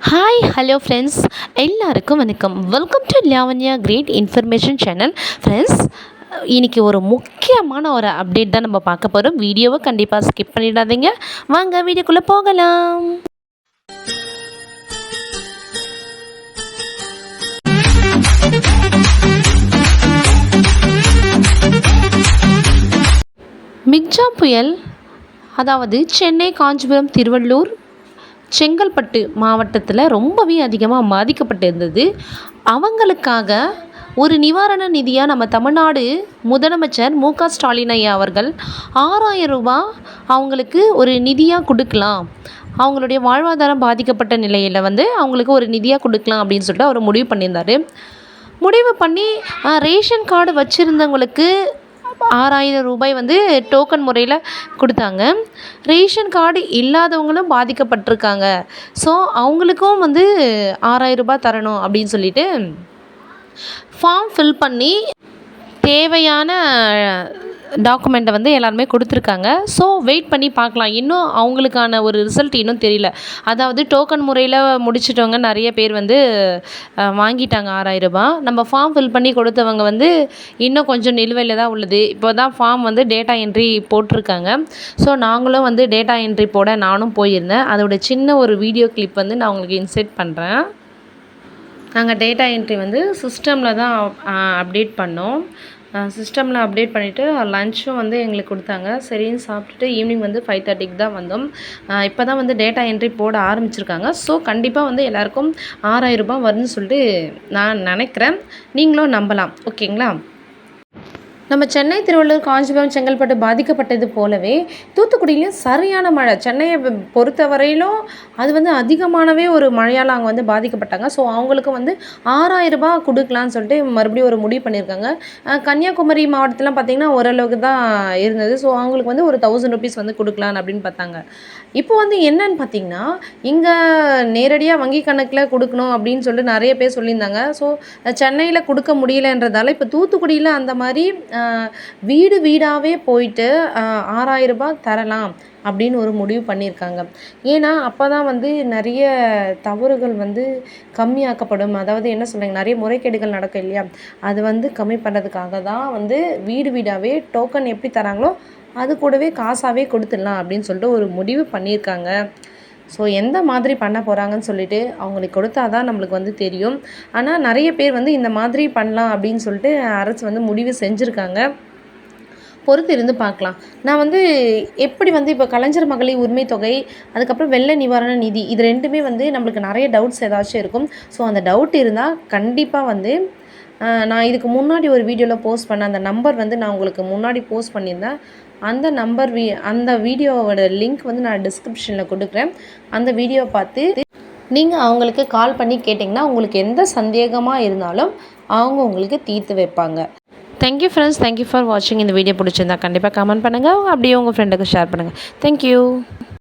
Hi hello friends எல்லாருக்கும் வணக்கம். Welcome to Lavanya great information channel friends இன்றைக்கி ஒரு முக்கியமான ஒரு அப்டேட் தான் நம்ம பார்க்க போகிறோம் வீடியோவை கண்டிப்பாக ஸ்கிப் பண்ணிடாதீங்க. வாங்க வீடியோக்குள்ளே போகலாம். மிக்ஜா புயல் அதாவது சென்னை காஞ்சிபுரம் திருவள்ளூர் செங்கல்பட்டு மாவட்டத்தில் ரொம்பவே அதிகமாக பாதிக்கப்பட்டிருந்தது. அவங்களுக்காக ஒரு நிவாரண நிதியாக நம்ம தமிழ்நாடு முதலமைச்சர் மு க ஸ்டாலின் ஐயா அவர்கள் ஆறாயிரம் ரூபாய் அவங்களுக்கு ஒரு நிதியாக கொடுக்கலாம். அவங்களுடைய வாழ்வாதாரம் பாதிக்கப்பட்ட நிலையில் வந்து அவங்களுக்கு ஒரு நிதியாக கொடுக்கலாம் அப்படின்னு சொல்லிட்டு அவர் முடிவு பண்ணியிருந்தார். முடிவு பண்ணி ரேஷன் கார்டு வச்சுருந்தவங்களுக்கு ஆறாயிரம் ரூபாய் வந்து டோக்கன் முறையில் கொடுத்தாங்க. ரேஷன் கார்டு இல்லாதவங்களும் பாதிக்கப்பட்டிருக்காங்க. ஸோ அவங்களுக்கும் வந்து ஆறாயிரம் ரூபாய் தரணும் அப்படின்னு சொல்லிட்டு ஃபார்ம் ஃபில் பண்ணி தேவையான டாக்குமெண்ட்டை வந்து எல்லாருமே கொடுத்துருக்காங்க. ஸோ வெயிட் பண்ணி பார்க்கலாம். இன்னும் அவங்களுக்கான ஒரு ரிசல்ட் இன்னும் தெரியல. அதாவது டோக்கன் முறையில் முடிச்சிட்டவங்க நிறைய பேர் வந்து வாங்கிட்டாங்க ஆறாயிரம் ரூபாய். நம்ம ஃபார்ம் ஃபில் பண்ணி கொடுத்தவங்க வந்து இன்னும் கொஞ்சம் நிலுவையில் தான் உள்ளது. இப்போ தான் ஃபார்ம் வந்து டேட்டா என்ட்ரி போட்டிருக்காங்க. ஸோ நாங்களும் வந்து டேட்டா என்ட்ரி போட நானும் போயிருந்தேன். அதோட சின்ன ஒரு வீடியோ கிளிப் வந்து நான் உங்களுக்கு இன்செர்ட் பண்ணுறேன் நாங்கள் டேட்டா என்ட்ரி வந்து சிஸ்டமில் தான் அப்டேட் பண்ணோம். சிஸ்டமில் அப்டேட் பண்ணிவிட்டு லஞ்சும் வந்து எங்களுக்கு கொடுத்தாங்க. சரின்னு சாப்பிட்டுட்டு ஈவினிங் வந்து ஃபைவ் தேர்ட்டிக்கு தான் வந்தோம். இப்போ தான் வந்து டேட்டா என்ட்ரி போட ஆரம்பிச்சிருக்காங்க. ஸோ கண்டிப்பாக வந்து எல்லாருக்கும் ஆறாயிரம் ரூபாய் வரும்னு சொல்லிட்டு நான் நினைக்கிறேன். நீங்களும் நம்பலாம். ஓகேங்களா நம்ம சென்னை திருவள்ளூர் காஞ்சிபுரம் செங்கல்பட்டு பாதிக்கப்பட்டது போலவே தூத்துக்குடியிலையும் சரியான மழை. சென்னையை பொறுத்த வரையிலும் அது வந்து அதிகமானவே ஒரு மழையால் அங்கே வந்து பாதிக்கப்பட்டாங்க. ஸோ அவங்களுக்கு வந்து ஆறாயிரம் ரூபாய் கொடுக்கலான்னு சொல்லிட்டு மறுபடியும் ஒரு முடிவு பண்ணியிருக்காங்க. கன்னியாகுமரி மாவட்டத்திலாம் பார்த்திங்கன்னா ஓரளவுக்கு தான் இருந்தது. ஸோ அவங்களுக்கு வந்து ஒரு தௌசண்ட் ருபீஸ் வந்து கொடுக்கலாம் அப்படின்னு பார்த்தாங்க. இப்போ வந்து என்னன்னு பார்த்தீங்கன்னா இங்கே நேரடியாக வங்கி கணக்கில் கொடுக்கணும் அப்படின்னு சொல்லிட்டு நிறைய பேர் சொல்லியிருந்தாங்க. ஸோ சென்னையில் கொடுக்க முடியலன்றதால இப்போ தூத்துக்குடியில் அந்த மாதிரி வீடு வீடாகவே போயிட்டு ஆறாயிரம் ரூபாய் தரலாம் அப்படின்னு ஒரு முடிவு பண்ணியிருக்காங்க. ஏன்னா அப்போ தான் வந்து நிறைய தவறுகள் வந்து கம்மியாக்கப்படும். அதாவது என்ன சொல்லுங்க நிறைய முறைகேடுகள் நடக்கும் இல்லையா? அது வந்து கம்மி பண்ணுறதுக்காக தான் வந்து வீடு வீடாகவே டோக்கன் எப்படி தராங்களோ அது கூடவே காசாகவே கொடுத்துடலாம் அப்படின்னு சொல்லிட்டு ஒரு முடிவு பண்ணியிருக்காங்க. ஸோ எந்த மாதிரி பண்ண போகிறாங்கன்னு சொல்லிட்டு அவங்களுக்கு கொடுத்தா தான் நம்மளுக்கு வந்து தெரியும். ஆனால் நிறைய பேர் வந்து இந்த மாதிரி பண்ணலாம் அப்படின்னு சொல்லிட்டு அரசு வந்து முடிவு செஞ்சுருக்காங்க. பொறுத்து இருந்து பார்க்கலாம். நான் வந்து எப்படி வந்து இப்போ கலைஞர் மகளிர் உரிமை தொகை அதுக்கப்புறம் வெள்ள நிவாரண நிதி இது ரெண்டுமே வந்து நம்மளுக்கு நிறைய டவுட்ஸ் ஏதாச்சும் இருக்கும். ஸோ அந்த டவுட் இருந்தால் கண்டிப்பாக வந்து நான் இதுக்கு முன்னாடி ஒரு வீடியோவில் போஸ்ட் பண்ண அந்த நம்பர் வந்து நான் உங்களுக்கு முன்னாடி போஸ்ட் பண்ணியிருந்தேன். அந்த நம்பர் வீ அந்த வீடியோவோட லிங்க் வந்து நான் டிஸ்கிரிப்ஷனில் கொடுக்குறேன். அந்த வீடியோவை பார்த்து நீங்கள் அவங்களுக்கு கால் பண்ணி கேட்டிங்கன்னா உங்களுக்கு எந்த சந்தேகமாக இருந்தாலும் அவங்க உங்களுக்கு தீர்த்து வைப்பாங்க. தேங்க்யூ ஃப்ரெண்ட்ஸ் தேங்க்யூ ஃபார் வாட்சிங் இந்த வீடியோ பிடிச்சிருந்தா கண்டிப்பாக கமெண்ட் பண்ணுங்கள் அப்படியே உங்கள் ஃப்ரெண்டுக்கு ஷேர் பண்ணுங்கள் தேங்க்யூ